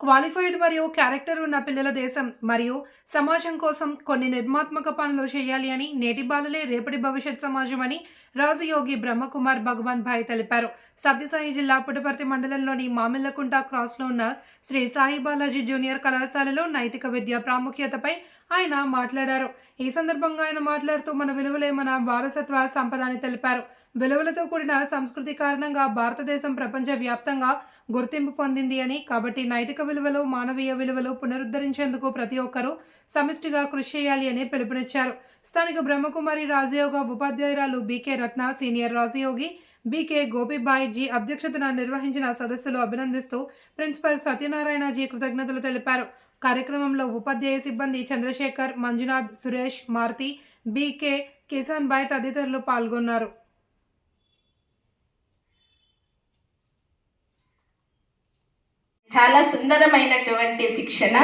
Qualified మరియు character ఉన్న పిల్లల దేశం మరియు సమాజం కోసం కొన్ని నిర్మాత్మక పనులు చేయాలి అని నేటి బాలలే రేపటి భవిష్యత్ సమాజం అని రాజయోగి బ్రహ్మకుమార్ భగవాన్ భాయ్ తెలిపారు. సత్యసాయి జిల్లా పుట్టపర్తి మండలంలోని మామిళ్ళకుంట క్రాస్లో ఉన్న శ్రీ సాయి బాలాజీ జూనియర్ కళాశాలలో నైతిక విద్య ప్రాముఖ్యతపై ఆయన మాట్లాడారు. ఈ సందర్భంగా ఆయన మాట్లాడుతూ మన విలువలే మన వారసత్వ సంపద అని తెలిపారు. విలువలతో కూడిన సంస్కృతి కారణంగా భారతదేశం ప్రపంచ వ్యాప్తంగా గుర్తింపు పొందింది అని కాబట్టి నైతిక విలువలు మానవీయ విలువలు పునరుద్ధరించేందుకు ప్రతి ఒక్కరూ సమిష్టిగా కృషి చేయాలి అని పిలుపునిచ్చారు. స్థానిక బ్రహ్మకుమారి రాజయోగ ఉపాధ్యాయురాలు బీకే రత్న సీనియర్ రాజయోగి బీకే గోపిబాయ్ జీ అధ్యక్షతన నిర్వహించిన సదస్సులు అభినందిస్తూ ప్రిన్సిపల్ సత్యనారాయణ జీ కృతజ్ఞతలు తెలిపారు. కార్యక్రమంలో ఉపాధ్యాయ సిబ్బంది చంద్రశేఖర్ మంజునాథ్ సురేష్ మారుతి బీకే కిసాన్ బాయ్ తదితరులు పాల్గొన్నారు. చాలా సుందరమైనటువంటి శిక్షణ.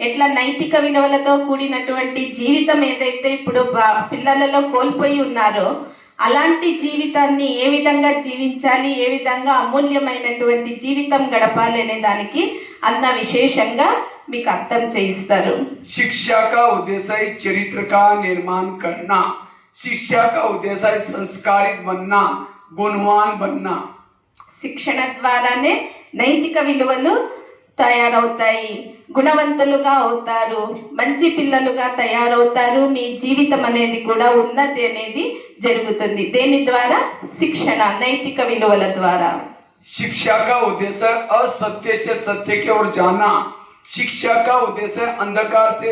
ఎట్లా నైతిక విలువలతో కూడినటువంటి జీవితం ఏదైతే ఇప్పుడు పిల్లలలో కోల్పోయి ఉన్నారో అలాంటి జీవితాన్ని ఏ విధంగా జీవించాలి ఏ విధంగా అమూల్యమైనటువంటి జీవితం గడపాలి అనే దానికి అన్న విశేషంగా మీకు అర్థం చేయిస్తారు. శిక్షక ఉద్దేశాయి చరిత్రక నిర్మాణ కర్ణ శిక్షక ఉద్దేశాయి సంస్కారి బన్న గుణవాన్ బన్నా. శిక్షణ ద్వారానే నైతిక విలువలు తయారవుతాయి. గుణవంతులుగా అవుతారు మంచి పిల్లలుగా తయారవుతారు మీ జీవితం అనేది కూడా ఉన్నతి అనేది జరుగుతుంది దేని ద్వారా శిక్షణ నైతిక విలువల ద్వారా शिक्षा का उद्देश्य है असत्य से सत्य की ओर जाना शिक्षा का उद्देश्य है अंधकार से